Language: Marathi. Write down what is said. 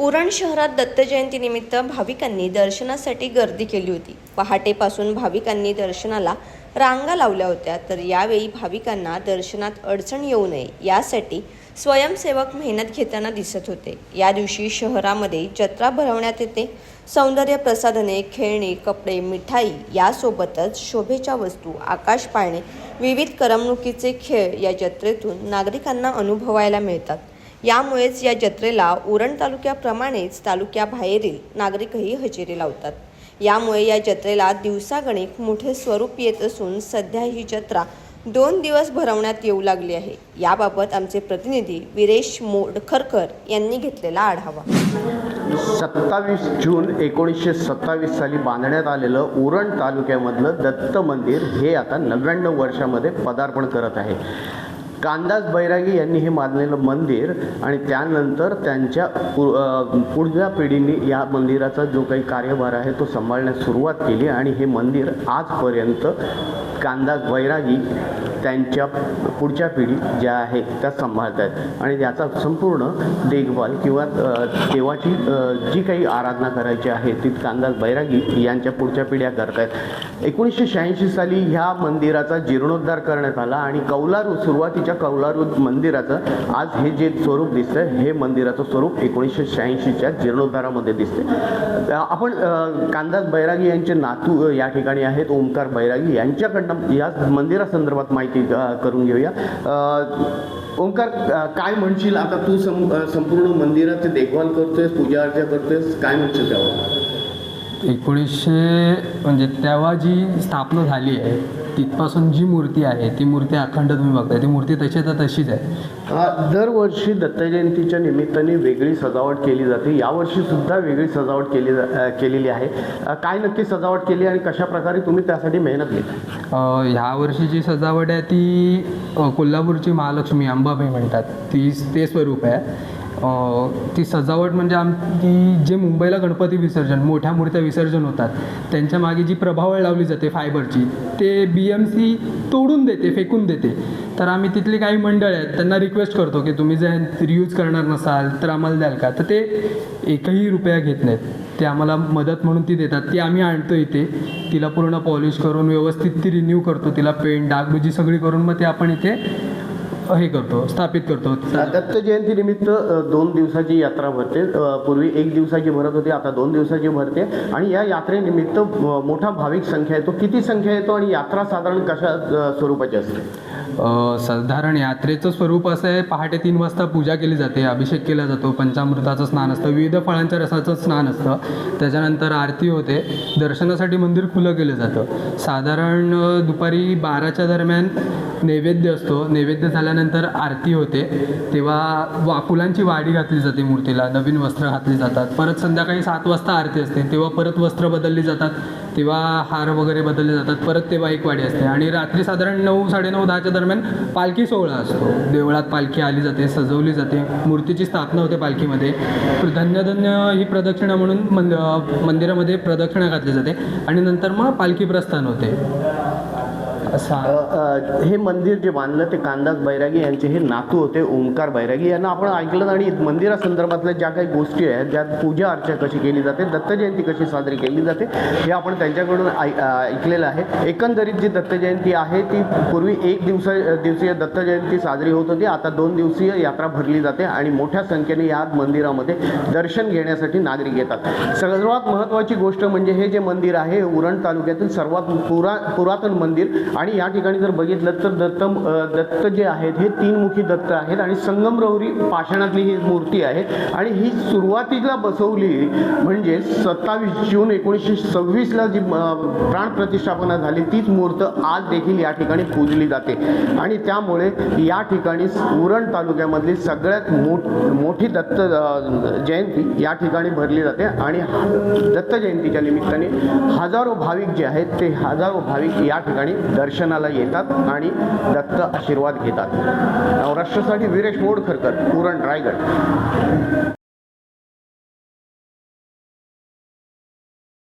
उरण शहरात दत्त जयंतीनिमित्त भाविकांनी दर्शनासाठी गर्दी केली होती. पहाटेपासून भाविकांनी दर्शनाला रांगा लावल्या होत्या तर यावेळी भाविकांना दर्शनात अडचण येऊ नये यासाठी स्वयंसेवक मेहनत घेताना दिसत होते. या दिवशी शहरामध्ये जत्रा भरवण्यात येते. सौंदर्य प्रसाधने खेळणी कपडे मिठाई यासोबतच शोभेच्या वस्तू आकाश पाळणे विविध करमणुकीचे खेळ या जत्रेतून नागरिकांना अनुभवायला मिळतात. यामुळेच या जत्रेला उरण तालुक्याप्रमाणेच तालुक्याबाहेरील नागरिकही हजेरी लावतात. यामुळे या जत्रेला दिवसागणिक मोठे स्वरूप येत असून सध्या ही जत्रा दोन दिवस भरवण्यात येऊ लागली आहे. याबाबत आमचे प्रतिनिधी विरेश मोडखरकर यांनी घेतलेला आढावा. सत्तावीस जून एकोणीसशे सत्तावीस साली बांधण्यात आलेलं उरण तालुक्यामधलं दत्त मंदिर हे आता नव्याण्णव वर्षामध्ये पदार्पण करत आहे. कांदास बैरागी यांनी हे मानलेलं मंदिर आणि त्यानंतर त्यांच्या पु पुढच्या पिढीने या मंदिराचा जो काही कार्यभार आहे तो सांभाळण्यास सुरुवात केली आणि हे मंदिर आजपर्यंत कांदास बैरागी त्यांच्या पुढच्या पिढी ज्या आहेत त्या सांभाळत आहेत आणि याचा संपूर्ण देखभाल किंवा देवाची जी काही आराधना करायची आहे ती कांदास बैरागी यांच्या पुढच्या पिढ्या करत आहेत एकोणीसशे शहाऐंशी साली ह्या मंदिराचा जीर्णोद्धार करण्यात आला आणि कौलारू सुरुवातीच्या कौलारू मंदिराचं आज हे जे स्वरूप दिसतंय हे मंदिराचं स्वरूप एकोणीसशे शहाऐंशीच्या जीर्णोद्धारामध्ये दिसते आपण कांदास बैरागी यांचे नातू या ठिकाणी आहेत ओमकार बैरागी यांच्याकडनं या मंदिरासंदर्भात माहिती करून घेऊया. ओंकार ओमकार काय म्हणशील? आता तू सं संपूर्ण मंदिराची देखभाल करतोयस पूजा अर्चा करतोयस काय म्हणशील त्यावर? एकोणीसशे म्हणजे तेव्हा जी स्थापना झाली आहे तिथपासून जी मूर्ती आहे ती मूर्ती अखंड तुम्ही बघताय. ती मूर्ती तशी तर तशीच आहे. दरवर्षी दत्तजयंतीच्या निमित्ताने वेगळी सजावट केली जाते. यावर्षी सुद्धा वेगळी सजावट केली जा- केलेली आहे. काय नक्की सजावट केली आणि कशा प्रकारे तुम्ही त्यासाठी मेहनत घेता? अ, ह्या वर्षीची सजावट आहे ती कोल्हापूरची महालक्ष्मी अंबाबाई म्हणतात. ती ते स्वरूप आहे. ती सजावट म्हणजे आमची जे मुंबईला गणपती विसर्जन मोठ्या मूर्त्या विसर्जन होतात त्यांच्या मागे जी प्रभावळ लावली जाते फायबरची ते बी एम सी तोडून देते फेकून देते. तर आम्ही तिथली काही मंडळ आहेत त्यांना रिक्वेस्ट करतो की तुम्ही जर रियूज करणार नसाल तर आम्हाला द्याल का? तर ते एकही रुपया घेत नाहीत. ते आम्हाला मदत म्हणून ती देतात. ती आम्ही आणतो इथे. तिला पूर्ण पॉलिश करून व्यवस्थित ती रिन्यू करतो. तिला पेंट डागडुजी सगळी करून मग ते आपण इथे हे करतो स्थापित करतो. दत्त जयंती निमित्त अ, दोन दिवसाची यात्रा भरते. पूर्वी एक दिवसाची भरत होती आता दोन दिवसाची भरते. आणि या यात्रेनिमित्त मोठा भाविक संख्या येतो. किती संख्या येतो आणि यात्रा साधारण कशा स्वरूपाची असते? साधारण यात्रेचं स्वरूप असं आहे पहाटे तीन वाजता पूजा केली जाते अभिषेक केला जातो पंचामृताचं स्नान असतं विविध फळांच्या रसाचं स्नान असतं. त्याच्यानंतर आरती होते दर्शनासाठी मंदिर खुलं केलं जातं. साधारण दुपारी बाराच्या दरम्यान नैवेद्य असतो. नैवेद्य झाल्यानंतर आरती होते तेव्हा वा फुलांची वाडी घातली जाते मूर्तीला नवीन वस्त्र घातली जातात. परत संध्याकाळी सात वाजता आरती असते तेव्हा परत वस्त्र बदलली जातात तेव्हा हार वगैरे बदलले जातात परत तेव्हा एक वाडी असते. आणि रात्री साधारण नऊ साडेनऊ दहाच्या दरम्यान पालखी सोहळा असतो. देवळात पालखी आली जाते सजवली जाते. मूर्तीची स्थापना होते पालखीमध्ये. धन्य धन्य ही प्रदक्षिणा म्हणून मंद मंदिरामध्ये प्रदक्षिणा घातली जाते. आणि नंतर मग पालखी प्रस्थान होते. असा. हे मंदिर जे बांधलं ते कांदास बैरागी यांचे हे नातू होते ओंकार बैरागी. यांना आपण ऐकलं आणि मंदिरासंदर्भातल्या ज्या काही गोष्टी आहेत ज्यात पूजा अर्चा कशी केली जाते दत्तजयंती कशी साजरी केली जाते हे आपण त्यांच्याकडून ऐ- ऐकलेलं आहे. एकंदरीत जी दत्तजयंती आहे ती पूर्वी एक दिवसा दिवसीय दत्तजयंती साजरी होत होती. आता दोन दिवसीय यात्रा भरली जाते आणि मोठ्या संख्येने या मंदिरामध्ये दर्शन घेण्यासाठी नागरिक येतात. सर्वात महत्त्वाची गोष्ट म्हणजे हे जे मंदिर आहे उरण तालुक्यातील सर्वात पुरा पुरातन मंदिर आणि या ठिकाणी जर बघितलं तर दत्त दत्त जे आहेत हे तीनमुखी दत्त आहेत आणि संगमरवरी पाषाणातली ही मूर्ती आहे. आणि ही सुरुवातीला बसवली म्हणजे सत्तावीस जून एकोणीसशे सव्वीसला जी प्राण प्राणप्रतिष्ठापना झाली तीच मूर्त आज देखील या ठिकाणी पूजली जाते. आणि त्यामुळे या ठिकाणी उरण तालुक्यामधली सगळ्यात मोठ मोठी दत्त जयंती या ठिकाणी भरली जाते. आणि दत्त जयंतीच्या निमित्ताने हजारो भाविक जे आहेत ते हजारो भाविक या ठिकाणी दर्शनाला येतात आणि दत्त आशीर्वाद घेतात. नवराष्ट्रासाठी वीरेश मोडखरकर पुरण रायगड.